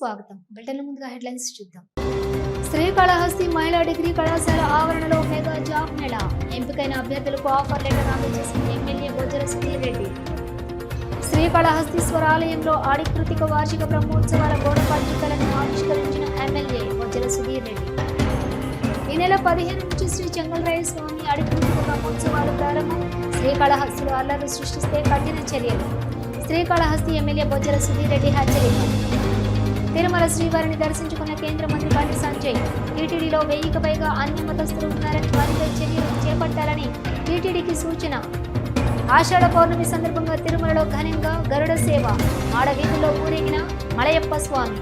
స్వాగతం. బిల్టన్ ముందుగా హెడ్లైన్స్ చూద్దాం. శ్రీకాళహస్తి మహిళా డిగ్రీ కళాశాల ఆవరణలో మెగా జాబ్ మేళా. ఎంపికైన అభ్యర్థులకు ఆఫర్ లెటర్ అందజేసిన ఎమ్మెల్యే బొజ్జల సుధీర్ రెడ్డి. శ్రీకాళహస్తీశ్వర ఆలయంలో ఆడికృతిక వార్షిక బ్రహ్మోత్సవాల గోడ పత్రికలను ఆవిష్కరించిన ఎమ్మెల్యే బొజ్జల సుధీర్ రెడ్డి. ఈ నెల పదిహేను నుంచి శ్రీ చెంగల్రాయ స్వామి ఆడికృతిక బ్రహ్మోత్సవాలు ప్రారంభం. శ్రీకాళహస్తిలో అల్లర్లు సృష్టిస్తే కఠిన చర్యలు. శ్రీకాళహస్తి ఎమ్మెల్యే బొజ్జల సుధీర్ రెడ్డి హెచ్చరిక. తిరుమల శ్రీవారిని దర్శించుకున్న కేంద్ర మంత్రి బండి సంజయ్ టీటీడీలో వెయ్యికి పైగా అన్ని మతస్థులు ఉన్నారని వారిపై చర్యలు చేపట్టాలని టీటీడీకి సూచన. ఆషాఢ పౌర్ణమి సందర్భంగా తిరుమలలో ఘనంగా గరుడ సేవ ఆడవీధుల్లో ఊరేగిన మలయప్ప స్వామి.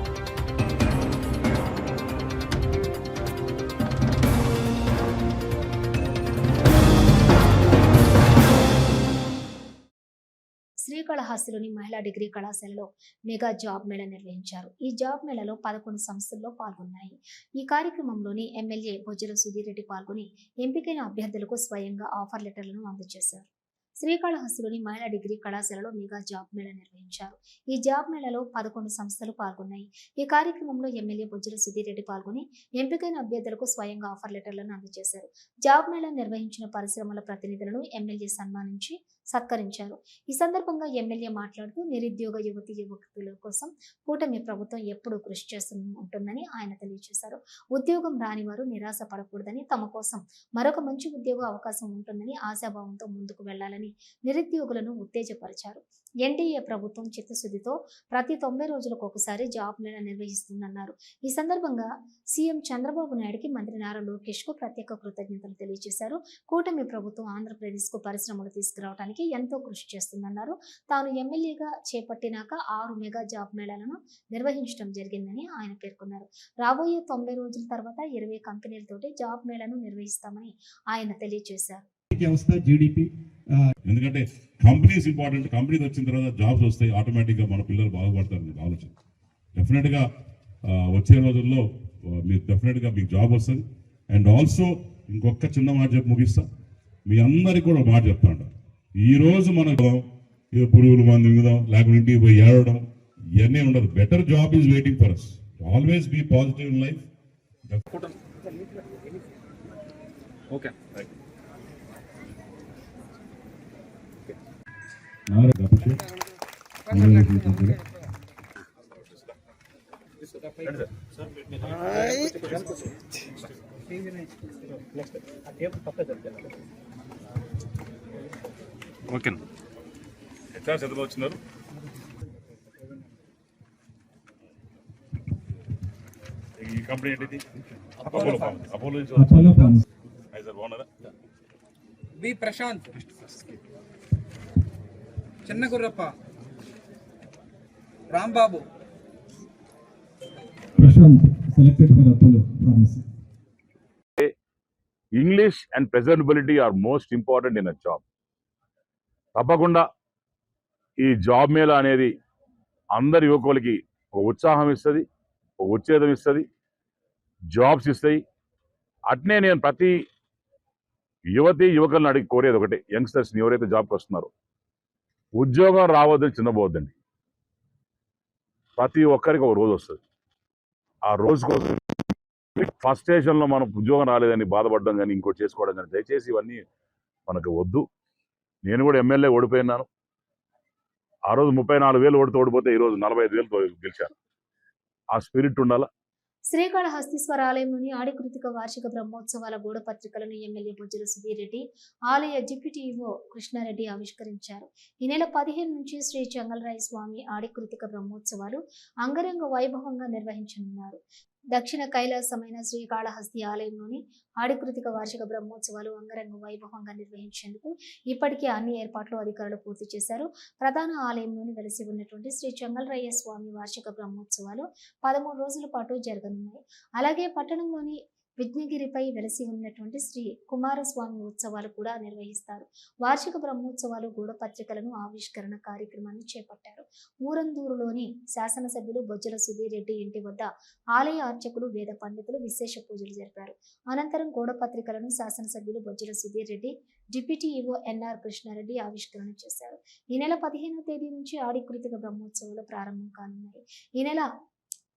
శ్రీకాళహస్తిలోని మహిళా డిగ్రీ కళాశాలలో మెగా జాబ్ మేళా నిర్వహించారు. ఈ జాబ్ మేళాలో పదకొండు సంస్థల్లో పాల్గొన్నాయి. ఈ కార్యక్రమంలోని ఎమ్మెల్యే బొజ్జల సుధీర్ రెడ్డి పాల్గొని ఎంపికైన అభ్యర్థులకు స్వయంగా ఆఫర్ లెటర్లను అందజేశారు. శ్రీకాళహస్తిలోని మహిళా డిగ్రీ కళాశాలలో మెగా జాబ్ మేళా నిర్వహించారు. ఈ జాబ్ మేళాలో పదకొండు సంస్థలు పాల్గొన్నాయి. ఈ కార్యక్రమంలో ఎమ్మెల్యే బొజ్జల సుధీర్ రెడ్డి పాల్గొని ఎంపికైన అభ్యర్థులకు స్వయంగా ఆఫర్ లెటర్లను అందజేశారు. జాబ్ మేళా నిర్వహించిన పరిశ్రమల ప్రతినిధులను ఎమ్మెల్యే సన్మానించి సత్కరించారు. ఈ సందర్భంగా ఎమ్మెల్యే మాట్లాడుతూ నిరుద్యోగ యువతి యువకుల కోసం కూటమి ప్రభుత్వం ఎప్పుడూ కృషి చేస్తూ ఉంటుందని ఆయన తెలియజేశారు. ఉద్యోగం రాని వారు నిరాశ పడకూడదని తమ కోసం మరొక మంచి ఉద్యోగ అవకాశం ఉంటుందని ఆశాభావంతో ముందుకు వెళ్ళాలని నిరుద్యోగులను ఉత్తేజపరిచారు. ఎన్డీఏ ప్రభుత్వం చిత్తశుద్ధితో ప్రతి తొంభై రోజులకు ఒకసారి జాబ్ మేళా నిర్వహిస్తుందన్నారు. ఈ సందర్భంగా సీఎం చంద్రబాబు నాయుడుకి మంత్రి నారా లోకేష్కు ప్రత్యేక కృతజ్ఞతలు తెలియజేశారు. కూటమి ప్రభుత్వం ఆంధ్రప్రదేశ్కు పరిశ్రమలు తీసుకురావడానికి ఎంతో కృషి చేస్తుందన్నారు. తాను ఎమ్మెల్యేగా చేపట్టినాక ఆరు మెగా జాబ్ మేళాలను నిర్వహించడం జరిగిందని ఆయన పేర్కొన్నారు. రాబోయే తొంభై రోజుల తర్వాత ఇరవై కంపెనీలతోటి జాబ్ మేళాను నిర్వహిస్తామని ఆయన తెలియజేశారు. ఎందుకంటే కంపెనీస్ ఇంపార్టెంట్. కంపెనీస్ వచ్చిన తర్వాత జాబ్స్ వస్తాయి ఆటోమేటిక్గా మన పిల్లలు బాగుపడతారు మీకు ఆలోచన. డెఫినెట్గా వచ్చే రోజుల్లో మీరు డెఫినెట్గా మీకు జాబ్ వస్తుంది. అండ్ ఆల్సో ఇంకొక చిన్న మాట చెప్పి ముగిస్తా. మీ అందరికి కూడా ఒక మాట చెప్తాను ఈ రోజు మనకు పురుగులు మందు మింగుదాం లేకపోతే ఇంటికి పోయి ఏడవడం ఇవన్నీ ఉండదు. Better job is waiting for us always be positive in life okay okay. HR చదువు వచ్చినారు? ఈ కంపెనీ ఏంటిది? అపోలో ఫార్మ్ అపోలో నుంచి అపోలో ఫార్మ్స్. హాయ్ సార్ బాగున్నారా V Prashanth. Chinna Gurrappa. Rambabu. Prashanth selected for Apollo pharmacy English and presentability are most important in a job తప్పకుండా ఈ job Mela అనేది అందరి యువకులకి ఒక ఉత్సాహం ఇస్తుంది ఒక ఉత్తేజం ఇస్తుంది జాబ్స్ ఇస్తాయి. అట్నే నేను ప్రతి యువతి యువకులను అడిగి కోరేది ఒకటే యంగ్స్టర్స్ని ఎవరైతే జాబ్కి వస్తున్నారో. ఉద్యోగం రావద్దని చిన్నబోద్దండి. ప్రతి ఒక్కరికి ఒక రోజు వస్తుంది. ఆ రోజు కోసం ఫస్ట్ స్టేషన్లో మనం ఉద్యోగం రాలేదని బాధపడడం కానీ ఇంకోటి చేసుకోవడం కానీ దయచేసి ఇవన్నీ మనకు వద్దు. నేను కూడా ఎమ్మెల్యే ఓడిపోయినాను. ఆ రోజు ముప్పై నాలుగు వేలు ఓడితే ఓడిపోతే ఈ రోజు నలభై ఐదు వేలు గెలిచాను. ఆ స్పిరిట్ ఉండాలా? శ్రీకాళహస్తీశ్వర ఆలయంలోని ఆడికృతిక వార్షిక బ్రహ్మోత్సవాల గూఢ పత్రికలను ఎమ్మెల్యే బొజ్జల సుధీర్ రెడ్డి ఆలయ డిప్యూటీ ఈవో కృష్ణారెడ్డి ఆవిష్కరించారు. ఈ నెల పదిహేను నుంచి శ్రీ చెంగలరాయ స్వామి ఆడికృతిక బ్రహ్మోత్సవాలు అంగరంగ వైభవంగా నిర్వహించనున్నారు. దక్షిణ కైలాసమైన శ్రీకాళహస్తి ఆలయంలోని ఆడికృతిక వార్షిక బ్రహ్మోత్సవాలు అంగరంగ వైభవంగా నిర్వహించేందుకు ఇప్పటికే అన్ని ఏర్పాట్లు అధికారులు పూర్తి చేశారు. ప్రధాన ఆలయంలోని వెలసి ఉన్నటువంటి శ్రీ చెంగల్రయ్య స్వామి వార్షిక బ్రహ్మోత్సవాలు పదమూడు రోజుల పాటు జరగనున్నాయి. అలాగే పట్టణంలోని విఘ్నగిరిపై వెలసి ఉన్నటువంటి శ్రీ కుమారస్వామి ఉత్సవాలు కూడా నిర్వహిస్తారు. వార్షిక బ్రహ్మోత్సవాలు గూడ పత్రికలను ఆవిష్కరణ కార్యక్రమాన్ని చేపట్టారు. ఊరందూరులోని శాసనసభ్యులు బొజ్జల సుధీర్ రెడ్డి ఇంటి వద్ద ఆలయ అర్చకులు వేద పండితులు విశేష పూజలు జరిపారు. అనంతరం గూఢ పత్రికలను శాసనసభ్యులు Bojjala Sudheer Reddy deputy EO NR Krishna Reddy ఆవిష్కరణ చేశారు. ఈ నెల పదిహేనవ తేదీ నుంచి ఆడికృతిక బ్రహ్మోత్సవాలు ప్రారంభం కానున్నాయి. ఈ నెల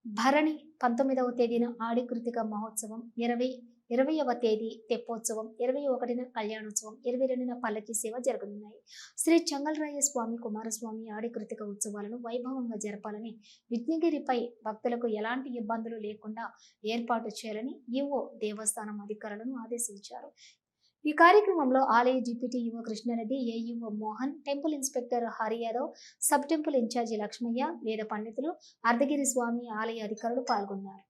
భరణి పంతొమ్మిదవ తేదీన ఆడి కృతిక మహోత్సవం ఇరవై ఇరవైవ తేదీ తెప్పోత్సవం ఇరవై ఒకటిన కళ్యాణోత్సవం ఇరవై రెండున పల్లకి సేవ జరగనున్నాయి. శ్రీ చంగలరాయ స్వామి కుమారస్వామి ఆడి కృతిక ఉత్సవాలను వైభవంగా జరపాలని విఘ్నగిరిపై భక్తులకు ఎలాంటి ఇబ్బందులు లేకుండా ఏర్పాటు చేయాలని ఈవో దేవస్థానం అధికారులను ఆదేశించారు. ఈ కార్యక్రమంలో ఆలయ deputy EO Krishna Reddy AEO Mohan temple inspector Hari Yadav sub temple in charge Lakshmaiah వేద పండితులు అర్ధగిరి స్వామి ఆలయ అధికారులు పాల్గొన్నారు.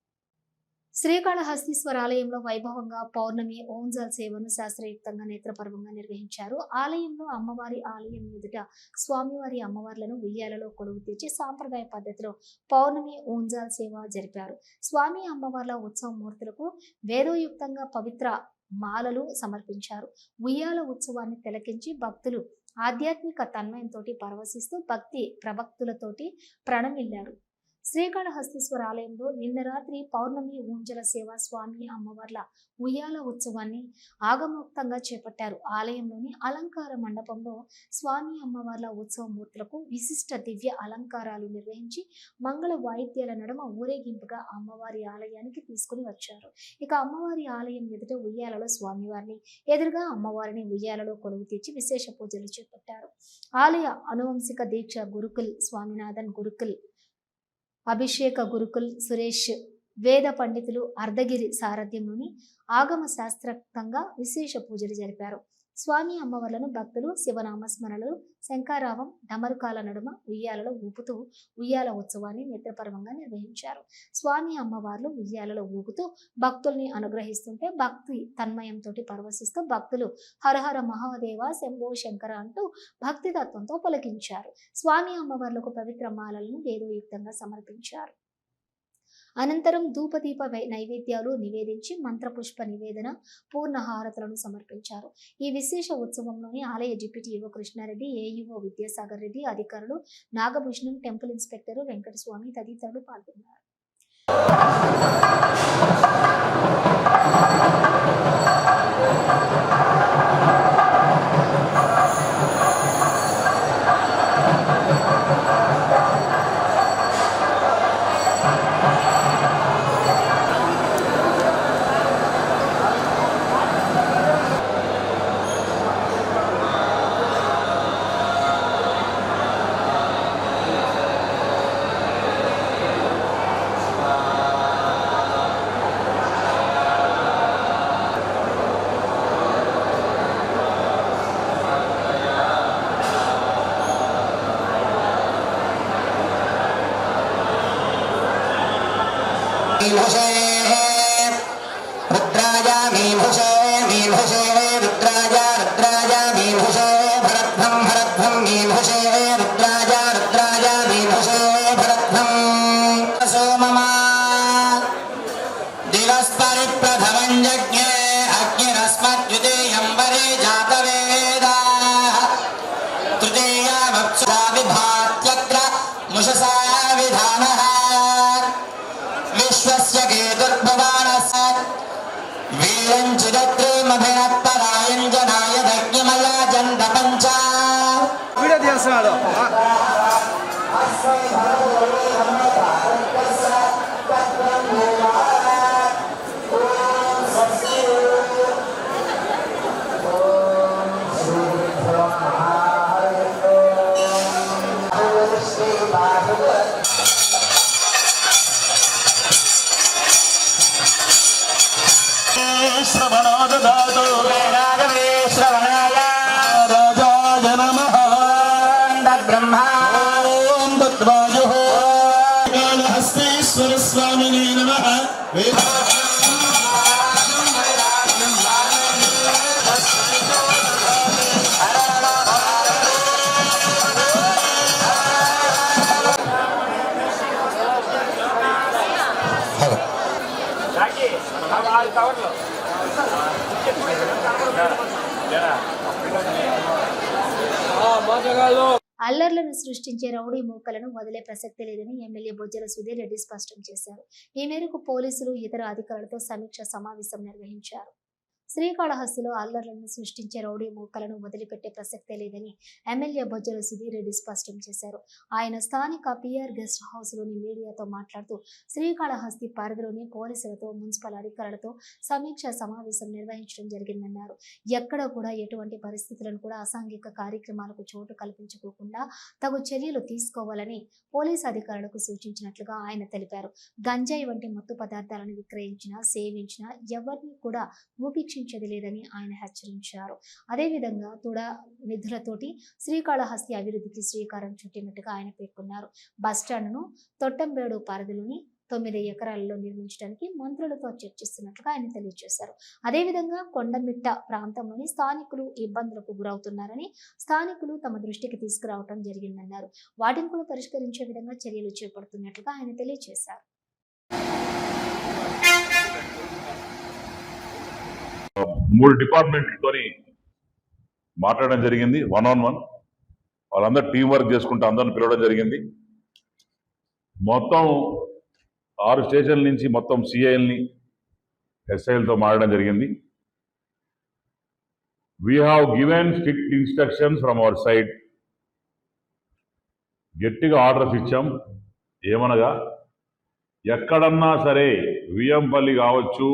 శ్రీకాళహస్తీశ్వర ఆలయంలో వైభవంగా పౌర్ణమి ఓంజల్ సేవను శాస్త్రయుక్తంగా నేత్రపర్వంగా నిర్వహించారు. ఆలయంలో అమ్మవారి ఆలయం ఎదుట స్వామివారి అమ్మవార్లను ఉయ్యాలలో కొలువు తీర్చి సాంప్రదాయ పద్ధతిలో పౌర్ణమి ఓంజాల్ సేవ జరిపారు. స్వామి అమ్మవార్ల ఉత్సవ మూర్తులకు వేదోయుక్తంగా పవిత్ర మాలలు సమర్పించారు. ఉయ్యాల ఉత్సవాన్ని తిలకించి భక్తులు ఆధ్యాత్మిక తన్మయంతో పరవశిస్తూ భక్తి ప్రభక్తులతోటి ప్రణమిల్లారు. శ్రీకాళహస్తీశ్వర ఆలయంలో నిన్న రాత్రి పౌర్ణమి ఊంజల సేవ స్వామి అమ్మవార్ల ఉయ్యాల ఉత్సవాన్ని ఆగమోక్తంగా చేపట్టారు. ఆలయంలోని అలంకార మండపంలో స్వామి అమ్మవార్ల ఉత్సవ మూర్తులకు విశిష్ట దివ్య అలంకారాలు నిర్వహించి మంగళ వాయిద్యాల నడుమ ఊరేగింపుగా అమ్మవారి ఆలయానికి తీసుకుని వచ్చారు. ఇక అమ్మవారి ఆలయం ఎదుట ఉయ్యాలలో స్వామివారిని ఎదురుగా అమ్మవారిని ఉయ్యాలలో కొలువు తీర్చి విశేష పూజలు చేపట్టారు. ఆలయ అనువంశిక దీక్ష గురుకుల్ స్వామినాథన్ గురుకుల్ అభిషేక గురుకుల్ సురేష్ వేద పండితులు అర్ధగిరి సారథ్యంలోని ఆగమ శాస్త్రక్తంగా విశేష పూజలు జరిపారు. స్వామి అమ్మవార్లను భక్తులు శివనామస్మరణలు శంకారావం డమరుకాల నడుమ ఉయ్యాలలో ఊపుతూ ఉయ్యాల ఉత్సవాన్ని నేత్రపర్వంగా నిర్వహించారు. స్వామి అమ్మవార్లు ఉయ్యాలలో ఊగుతూ భక్తుల్ని అనుగ్రహిస్తుంటే భక్తి తన్మయంతో పరవశిస్తూ భక్తులు హరహర మహాదేవ శంభో శంకర అంటూ భక్తి తత్వంతో పలకించారు. స్వామి అమ్మవార్లకు పవిత్ర మాలలను వేదోయుక్తంగా సమర్పించారు. అనంతరం ధూపదీప నైవేద్యాలు నివేదించి మంత్రపుష్ప నివేదన పూర్ణహారతులను సమర్పించారు. ఈ విశేష ఉత్సవంలోని ఆలయ deputy EO Krishna Reddy AEO Vidyasagar Reddy అధికారులు నాగభూషణం టెంపుల్ ఇన్స్పెక్టర్ వెంకటస్వామి తదితరులు పాల్గొన్నారు. प्रधवञ्जज्ञे अग्निरस्मद्युतेऽम्बरे जातवेदाः। तृतीया भक्सुधा विभात्यत्र मुषसा विधानः। विश्वस्य केतुर्भवानः वीरञ्चिदत्रेमभिरत्तरायम् जनाय శ్రవణోదాతో రాఘవే శ్రవణాయ అల్లర్లను సృష్టించే రౌడీ మూకలను వదిలే ప్రసక్తి లేదని ఎమ్మెల్యే బొజ్జల సుధీర్ రెడ్డి స్పష్టం చేశారు. ఈ మేరకు పోలీసులు ఇతర అధికారులతో సమీక్ష సమావేశం నిర్వహించారు. శ్రీకాళహస్తిలో అల్లర్లను సృష్టించే రౌడీ మూకలను వదిలిపెట్టే ప్రసక్తే లేదని ఎమ్మెల్యే బొజ్జల సుధీర్ రెడ్డి స్పష్టం చేశారు. ఆయన స్థానిక పిఆర్ గెస్ట్ హౌస్లోని మీడియాతో మాట్లాడుతూ శ్రీకాళహస్తి పరిధిలోని పోలీసులతో మున్సిపల్ అధికారులతో సమీక్ష సమావేశం నిర్వహించడం జరిగిందన్నారు. ఎక్కడ కూడా ఎటువంటి పరిస్థితులను కూడా అసాంఘిక కార్యక్రమాలకు చోటు కల్పించుకోకుండా తగు చర్యలు తీసుకోవాలని పోలీస్ అధికారులకు సూచించినట్లుగా ఆయన తెలిపారు. గంజాయి వంటి మత్తు పదార్థాలను విక్రయించినా సేవించినా ఎవరిని కూడా ఉపేక్షించేది లేదని ఆయన హెచ్చరించారు. అదేవిధంగా తుడ నిధులతోటి శ్రీకాళహస్తి అభివృద్ధికి శ్రీకారం చుట్టినట్టుగా ఆయన పేర్కొన్నారు. బస్టాండ్ను తొట్టంబేడు పరిధిలోని తొమ్మిది ఎకరాలలో నిర్మించడానికి మంత్రులతో చర్చిస్తున్నట్లుగా ఆయన తెలియజేశారు. అదేవిధంగా కొండమిట్ట ప్రాంతంలోని స్థానికులు ఇబ్బందులకు గురవుతున్నారని స్థానికులు తమ దృష్టికి తీసుకురావడం జరిగిందన్నారు. వాటిని కూడా పరిష్కరించే విధంగా చర్యలు చేపడుతున్నట్లుగా ఆయన తెలియజేశారు. మూడు డిపార్ట్మెంట్లతోని మాట్లాడడం జరిగింది వన్ ఆన్ వన్ వాళ్ళందరూ టీం వర్క్ చేసుకుంటూ అందరిని పిలవడం జరిగింది. మొత్తం ఆరు స్టేషన్ల నుంచి మొత్తం సిఐల్ని ఎస్ఐలతో మారడం జరిగింది. We have given strict instructions from our side గట్టిగా ఆర్డర్స్ ఇచ్చాం. ఏమనగా ఎక్కడన్నా సరే వియ్యంపల్లి కావచ్చు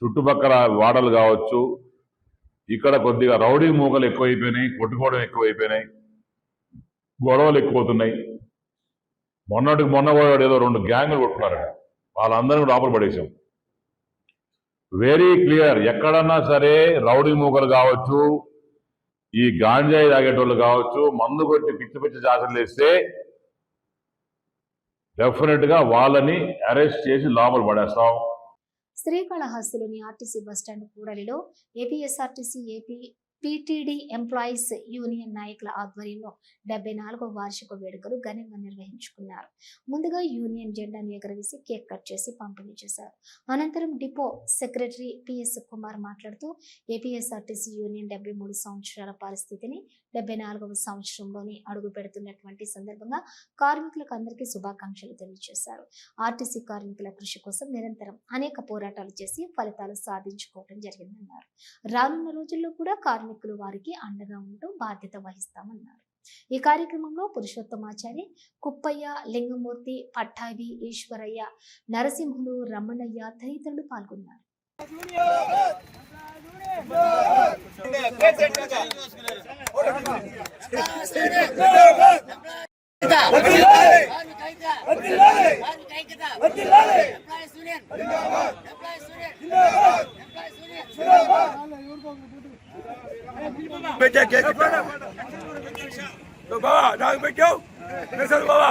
చుట్టుపక్కల వాడలు కావచ్చు ఇక్కడ కొద్దిగా రౌడీ మూకలు ఎక్కువైపోయినాయి కొట్టుకోవడం ఎక్కువైపోయినాయి గొడవలు ఎక్కువవుతున్నాయి. మొన్నటికి మొన్న కూడా ఏదో రెండు గ్యాంగులు కొట్టుకున్నారు వాళ్ళందరినీ లోపల పడేసాం వెరీ క్లియర్ ఎక్కడన్నా సరే రౌడీ మూకలు కావచ్చు ఈ గాంజాయి తాగేటోళ్ళు కావచ్చు మందు కొట్టి పిచ్చి పిచ్చి జాతరలు వేస్తే డెఫినెట్గా వాళ్ళని అరెస్ట్ చేసి లోపల పడేస్తాం. శ్రీకాళహస్తిలోని ఆర్టీసీ బస్టాండ్ కూడలిలో APSRTC AP PTD employees union నాయకుల ఆధ్వర్యంలో డెబ్బై నాలుగవ వార్షిక వేడుకలు ఘనంగా నిర్వహించుకున్నారు. ముందుగా యూనియన్ జెండాను ఎగరవేసి కేక్ కట్ చేసి పంపిణీ చేశారు. అనంతరం డిపో సెక్రటరీ పిఎస్ కుమార్ మాట్లాడుతూ ఏపీఎస్ఆర్టీసీ యూనియన్ డెబ్బై మూడు సంవత్సరాల పరిస్థితిని డెబ్బై నాలుగవ సంవత్సరంలోని అడుగు పెడుతున్నటువంటి సందర్భంగా కార్మికులకు అందరికీ శుభాకాంక్షలు తెలియజేశారు. ఆర్టీసీ కార్మికుల కృషి కోసం నిరంతరం అనేక పోరాటాలు చేసి ఫలితాలు సాధించుకోవడం జరిగిందన్నారు. రానున్న రోజుల్లో కూడా కార్మికులు వారికి అండగా ఉంటూ బాధ్యత వహిస్తామన్నారు ఈ కార్యక్రమంలో పురుషోత్తమాచారి కుప్పయ్య లింగమూర్తి పట్టాభి ఈశ్వరయ్య నరసింహులు రమణయ్య తదితరులు పాల్గొన్నారు పెట్టా కేక్ బాబా నాకు పెట్టావు మెసేజ్ బాబా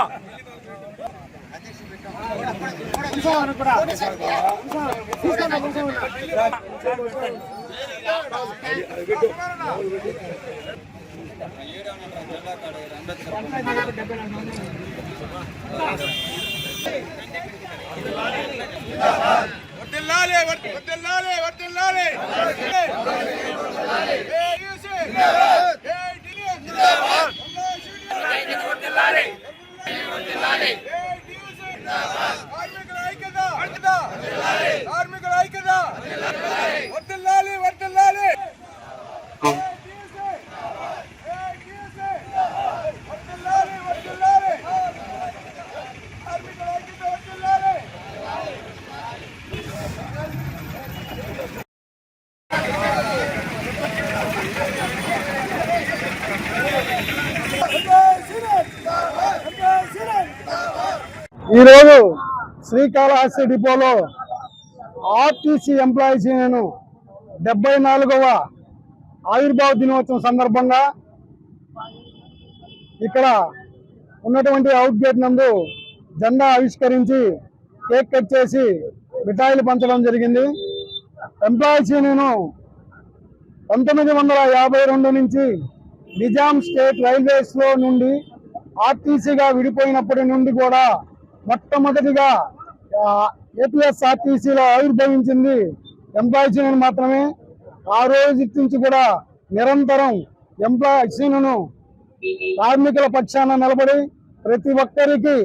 వర్దిల్లాలి వర్దిల్లాలి వర్దిల్లాలి కార్మికుల ఐక్యత ఈరోజు శ్రీకాళహస్తి డిపోలో ఆర్టీసీ ఎంప్లాయీస్ యూనియన్ డెబ్బై నాలుగవ ఆవిర్భావ దినోత్సవం సందర్భంగా ఇక్కడ ఉన్నటువంటి అవుట్ గేట్ నందు జెండా ఆవిష్కరించి కేక్ కట్ చేసి మిఠాయిలు పంచడం జరిగింది. ఎంప్లాయీస్ యూనియన్ పంతొమ్మిది వందల యాభై రెండు నుంచి నిజాం స్టేట్ రైల్వేస్లో నుండి ఆర్టీసీగా విడిపోయినప్పటి నుండి కూడా మొట్టమొదటిగా ఏపీఎస్ఆర్టీసీలో ఆవిర్భవించింది ఎంప్లాయీస్ యూనియన్ మాత్రమే. ఆ రోజు నుంచి కూడా నిరంతరం ఎంప్లాయీస్ యూనియన్ కార్మికుల పక్షాన నిలబడి ప్రతి ఒక్కరికి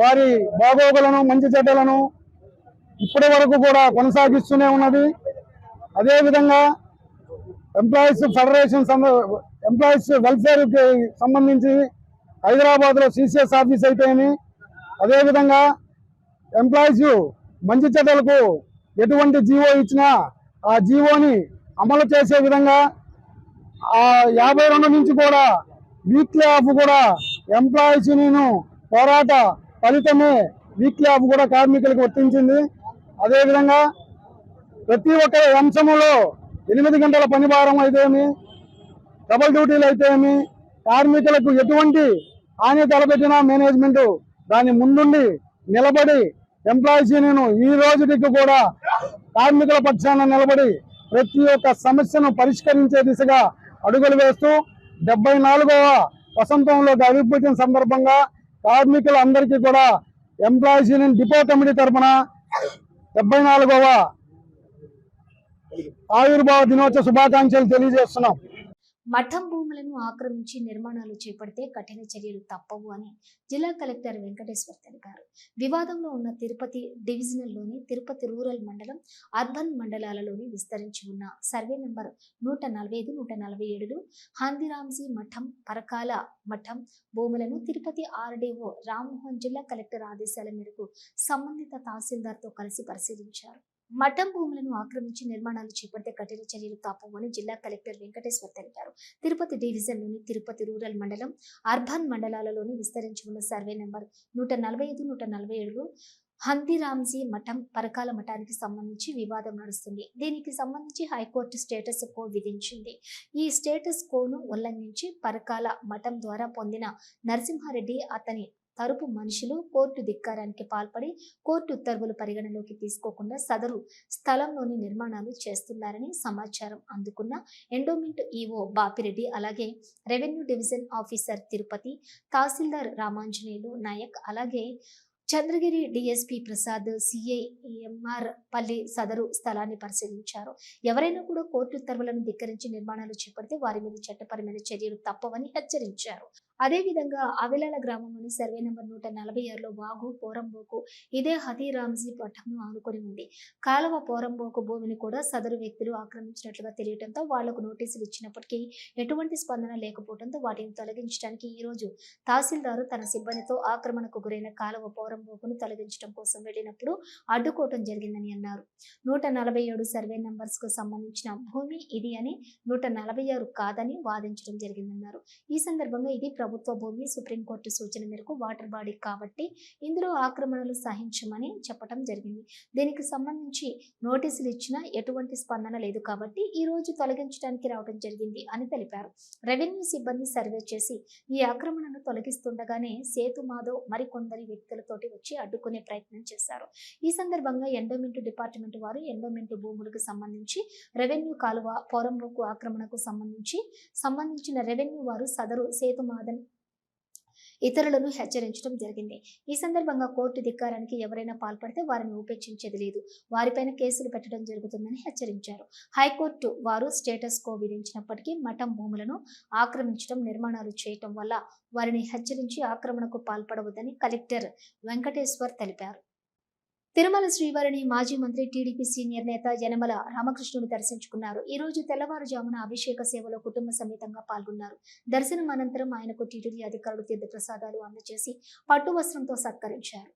వారి బాగోగులను మంచి చెడ్డలను ఇప్పటి వరకు కూడా కొనసాగిస్తూనే ఉన్నది. అదేవిధంగా ఎంప్లాయీస్ ఫెడరేషన్ ఎంప్లాయీస్ వెల్ఫేర్కి సంబంధించి హైదరాబాద్లో సీసీఎస్ ఆఫీస్ అయితేనే అదేవిధంగా ఎంప్లాయీస్ మంచి చెడ్డలకు ఎటువంటి జీవో ఇచ్చినా ఆ జీవోని అమలు చేసే విధంగా ఆ యాభై రెండు నుంచి కూడా వీక్లీ ఆఫ్ కూడా ఎంప్లాయీస్ నేను పోరాట ఫలితమే వీక్లీ ఆఫ్ కూడా కార్మికులకు వర్తించింది. అదేవిధంగా ప్రతి ఒక్క అంశములో ఎనిమిది గంటల పని భారం అయితేమి డబల్ డ్యూటీలు అయితేమి కార్మికులకు ఎటువంటి హాని తలపెట్టిన మేనేజ్మెంట్ దాని ముందుండి నిలబడి ఎంప్లాయీస్ యూనియన్ ఈ రోజుకి కూడా కార్మికుల పక్షాన నిలబడి ప్రతి ఒక్క సమస్యను పరిష్కరించే దిశగా అడుగులు వేస్తూ డెబ్బై నాలుగవ వసంతంలో అభివృద్ధి సందర్భంగా కార్మికులందరికీ కూడా ఎంప్లాయీస్ యూనియన్ డిపో కమిటీ తరఫున డెబ్బై నాలుగవ ఆవిర్భావ దినోత్సవ శుభాకాంక్షలు తెలియజేస్తున్నాం. మఠం భూములను ఆక్రమించి నిర్మాణాలు చేపడితే కఠిన చర్యలు తప్పవు అని జిల్లా కలెక్టర్ వెంకటేశ్వర్ తెలిపారు. వివాదంలో ఉన్న తిరుపతి డివిజనల్లోని తిరుపతి రూరల్ మండలం అర్బన్ మండలాలలోని విస్తరించి ఉన్న సర్వే నెంబర్ నూట నలభై ఐదు నూట నలభై ఏడులో హాందిరాంజీ మఠం పరకాల మఠం భూములను తిరుపతి ఆర్డీఓ రామ్మోహన్ జిల్లా కలెక్టర్ ఆదేశాల మేరకు సంబంధిత తహసీల్దార్తో కలిసి పరిశీలించారు. మఠం భూములను ఆక్రమించి నిర్మాణాలు చేపడితే కఠిన చర్యలు తప్పవని జిల్లా కలెక్టర్ వెంకటేశ్వర్ తెలిపారు. తిరుపతి డివిజన్లోని తిరుపతి రూరల్ మండలం అర్బన్ మండలాలలోని విస్తరించి ఉన్న సర్వే నెంబర్ నూట నలభై ఐదు నూట నలభై ఏడులో హందిరామ్జీ మఠం పరకాల మఠానికి సంబంధించి వివాదం నడుస్తుంది. దీనికి సంబంధించి హైకోర్టు స్టేటస్ కో విధించింది. ఈ స్టేటస్ కోను ఉల్లంఘించి పరకాల మఠం ద్వారా పొందిన నరసింహారెడ్డి అతని తరపు మనుషులు కోర్టు ధిక్కారానికి పాల్పడి కోర్టు ఉత్తర్వులు పరిగణలోకి తీసుకోకుండా సదరు స్థలంలోని నిర్మాణాలు చేస్తున్నారని సమాచారం అందుకున్న ఎండోమెంట్ ఈఓ బాపిరెడ్డి అలాగే revenue division officer Tirupati tahsildar Ramanjaneyulu Naik అలాగే Chandragiri DSP Prasad CI MR Palli సదరు స్థలాన్ని పరిశీలించారు. ఎవరైనా కూడా కోర్టు ఉత్తర్వులను ధిక్కరించి నిర్మాణాలు చేపడితే వారి మీద చట్టపరమైన చర్యలు తప్పవని హెచ్చరించారు. అదేవిధంగా అవిలాల గ్రామంలోని సర్వే నెంబర్ నూట నలభై ఆరులో వాగు పోరంబోకు ఇదే హతీరామ్జీ పట్టంను ఆనుకొని ఉంది. కాలువ పోరంబోకు భూమిని కూడా సదరు వ్యక్తులు ఆక్రమించినట్లుగా తెలియటంతో వాళ్ళకు నోటీసులు ఇచ్చినప్పటికీ ఎటువంటి స్పందన లేకపోవడంతో వాటిని తొలగించడానికి ఈ రోజు తహసీల్దారు తన సిబ్బందితో ఆక్రమణకు గురైన కాలువ పోరంబోకును తొలగించడం కోసం వెళ్ళినప్పుడు అడ్డుకోవటం జరిగిందని అన్నారు. నూట నలభై ఏడు సర్వే నంబర్స్కు సంబంధించిన భూమి ఇది అని నూట నలభై ఆరు కాదని వాదించడం జరిగిందన్నారు. ఈ సందర్భంగా ఇది ప్రభుత్వ ప్రభుత్వ భూమి సుప్రీంకోర్టు సూచన మేరకు వాటర్ బాడీ కాబట్టి ఇందులో ఆక్రమణలు సహించమని చెప్పడం జరిగింది. దీనికి సంబంధించి నోటీసులు ఇచ్చినా ఎటువంటి స్పందన లేదు కాబట్టి ఈ రోజు తొలగించడానికి రావడం జరిగింది అని తెలిపారు. రెవెన్యూ సిబ్బంది సర్వే చేసి ఈ ఆక్రమణను తొలగిస్తుండగానే సేతు మాధవ్ మరికొందరి వ్యక్తులతోటి వచ్చి అడ్డుకునే ప్రయత్నం చేశారు. ఈ సందర్భంగా ఎండోమెంట్ డిపార్ట్మెంట్ వారు ఎండోమెంట్ భూములకు సంబంధించి రెవెన్యూ కాలువ పోరంబోకు ఆక్రమణకు సంబంధించి సంబంధించిన రెవెన్యూ వారు సదరు సేతు మాధన్ ఇతరులను హెచ్చరించడం జరిగింది. ఈ సందర్భంగా కోర్టు ధిక్కారానికి ఎవరైనా పాల్పడితే వారిని ఉపేక్షించేది లేదు. వారిపైన కేసులు పెట్టడం జరుగుతుందని హెచ్చరించారు. హైకోర్టు వారు స్టేటస్ కో విధించినప్పటికీ మఠం భూములను ఆక్రమించడం నిర్మాణాలు చేయటం వల్ల వారిని హెచ్చరించి ఆక్రమణకు పాల్పడవద్దని కలెక్టర్ వెంకటేశ్వర్ తెలిపారు. తిరుమల శ్రీవారిని మాజీ మంత్రి టీడీపీ సీనియర్ నేత యనమల రామకృష్ణుడు దర్శించుకున్నారు. ఈ రోజు తెల్లవారుజామున అభిషేక సేవలో కుటుంబ సమేతంగా పాల్గొన్నారు. దర్శనం అనంతరం ఆయనకు టీటీడీ అధికారులు తీర్థప్రసాదాలు అందజేసి పట్టు వస్త్రంతో సత్కరించారు.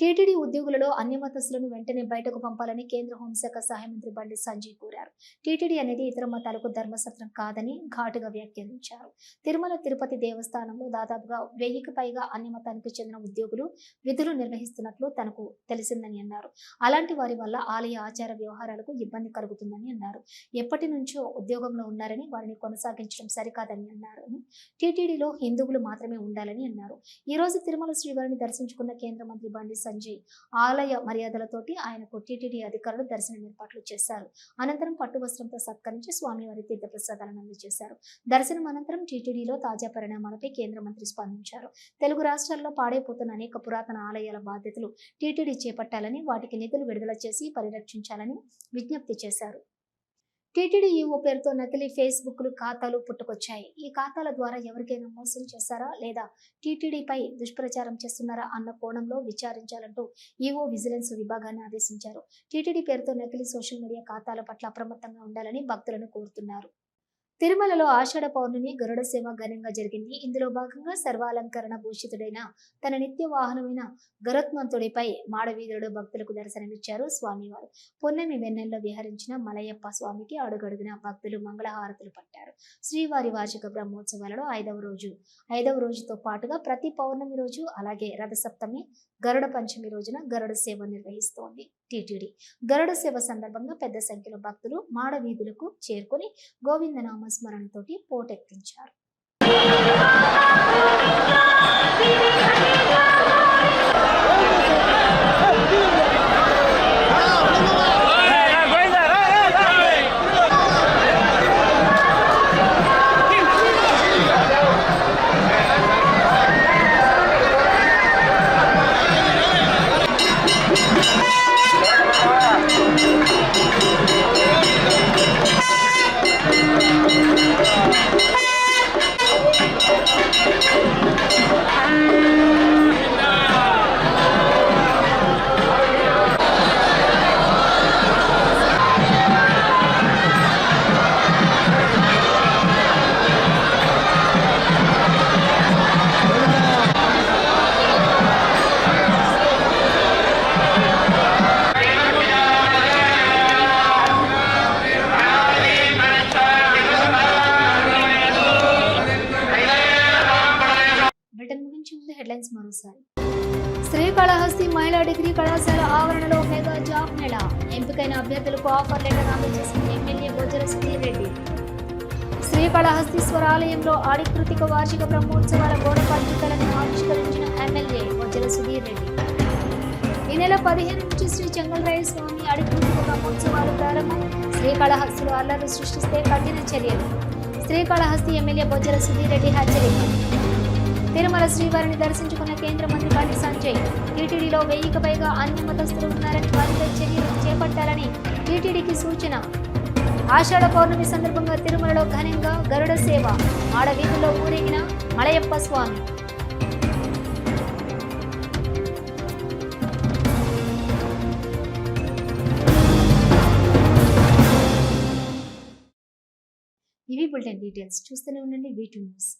టీటీడీ ఉద్యోగులలో అన్యమతస్తులను వెంటనే బయటకు పంపాలని కేంద్ర హోంశాఖ సహాయ మంత్రి బండి సంజయ్ కోరారు. టీటీడీ అనేది ఇతర మతాలకు ధర్మసత్రం కాదని ఘాటుగా వ్యాఖ్యానించారు. తిరుమల తిరుపతి దేవస్థానంలో దాదాపుగా వెయ్యికి పైగా అన్యమతానికి చెందిన ఉద్యోగులు విధులు నిర్వహిస్తున్నట్లు తనకు తెలిసిందని అన్నారు. అలాంటి వారి వల్ల ఆలయ ఆచార వ్యవహారాలకు ఇబ్బంది కలుగుతుందని అన్నారు. ఎప్పటి నుంచో ఉద్యోగంలో ఉన్నారని వారిని కొనసాగించడం సరికాదని అన్నారు. టీటీడీలో హిందువులు మాత్రమే ఉండాలని అన్నారు. ఈ రోజు తిరుమల శ్రీవారిని దర్శించుకున్న కేంద్ర మంత్రి బండి సంజయ్ ఆలయ మర్యాదలతోటి ఆయనకు టీటీడీ అధికారులు దర్శనం ఏర్పాట్లు చేశారు. అనంతరం పట్టు వస్త్రంతో సత్కరించి స్వామివారి తీర్థప్రసాదాలను అందజేశారు. దర్శనం అనంతరం టీటీడీలో తాజా పరిణామాలపై కేంద్ర మంత్రి స్పందించారు. తెలుగు రాష్ట్రాల్లో పాడైపోతున్న అనేక పురాతన ఆలయాల బాధ్యతలు టీటీడీ చేపట్టాలని వాటికి నిధులు విడుదల చేసి పరిరక్షించాలని విజ్ఞప్తి చేశారు. టీటీడీ ఈఓ పేరుతో నకిలీ ఫేస్బుక్లు ఖాతాలు పుట్టుకొచ్చాయి. ఈ ఖాతాల ద్వారా ఎవరికైనా మోసం చేశారా? లేదా టీటీడీపై దుష్ప్రచారం చేస్తున్నారా అన్న కోణంలో విచారించాలంటూ ఈఓ విజిలెన్స్ విభాగాన్ని ఆదేశించారు. టీటీడీ పేరుతో నకిలీ సోషల్ మీడియా ఖాతాల పట్ల అప్రమత్తంగా ఉండాలని భక్తులను కోరుతున్నారు. తిరుమలలో ఆషాఢ పౌర్ణమి గరుడ సేవ ఘనంగా జరిగింది. ఇందులో భాగంగా సర్వాలంకరణ భూషితుడైన తన నిత్య వాహనమైన గరుత్మంతుడిపై మాడవీధుడు భక్తులకు దర్శనమిచ్చారు స్వామివారు. పున్నమి వెన్నెల్లో విహరించిన మలయప్ప స్వామికి అడుగడుగున భక్తులు మంగళహారతులు పట్టారు. శ్రీవారి వార్షిక బ్రహ్మోత్సవాలలో ఐదవ రోజు ఐదవ రోజుతో పాటుగా ప్రతి పౌర్ణమి రోజు అలాగే రథసప్తమి గరుడ పంచమి రోజున గరుడ సేవ నిర్వహిస్తోంది. టీటీడీ. గరుడ సేవ సందర్భంగా పెద్ద సంఖ్యలో భక్తులు మాడ వీధులకు చేరుకుని గోవిందనామ స్మరణతోటి పోటెత్తించారు. ఎంపికైన అభ్యర్థులకు ఆఫర్ లెటర్ అందజేసింది ఎమ్మెల్యే బొజ్జల సుధీరెడ్డి శ్రీకాళహస్తీశ్వర ఆలయంలో ఆడికృతిక వార్షిక బ్రహ్మోత్సవాల గోడ పత్రికలను ఆవిష్కరించిన ఎమ్మెల్యే బొజ్జల సుధీర్ రెడ్డి ఈ నెల పదిహేను నుంచి శ్రీ చెంగల్రాయ స్వామి అడికృతిక బ్రహ్మోత్సవాలు ప్రారంభం శ్రీకాళహస్తిలో అల్లర్లు సృష్టిస్తే కఠిన చర్యలు. శ్రీకాళహస్తి ఎమ్మెల్యే బొజ్జల సుధీరెడ్డి రెడ్డి తిరుమల శ్రీవారిని దర్శించుకున్న కేంద్ర మంత్రి బండి సంజయ్ టీటీడీలో వెయ్యికి పైగా అన్ని మతస్థులు ఉన్నారని వారిపై చర్యలు చేపట్టాలని టీటీడీకి సూచన. ఆషాఢ పౌర్ణమి సందర్భంగా తిరుమలలో ఘనంగా గరుడ సేవ ఆడ వీధుల్లో ఊరేగిన మలయప్ప స్వామి. ఇవి బులెటిన్ డీటెయిల్స్. చూస్తూనే ఉండండి వీటి న్యూస్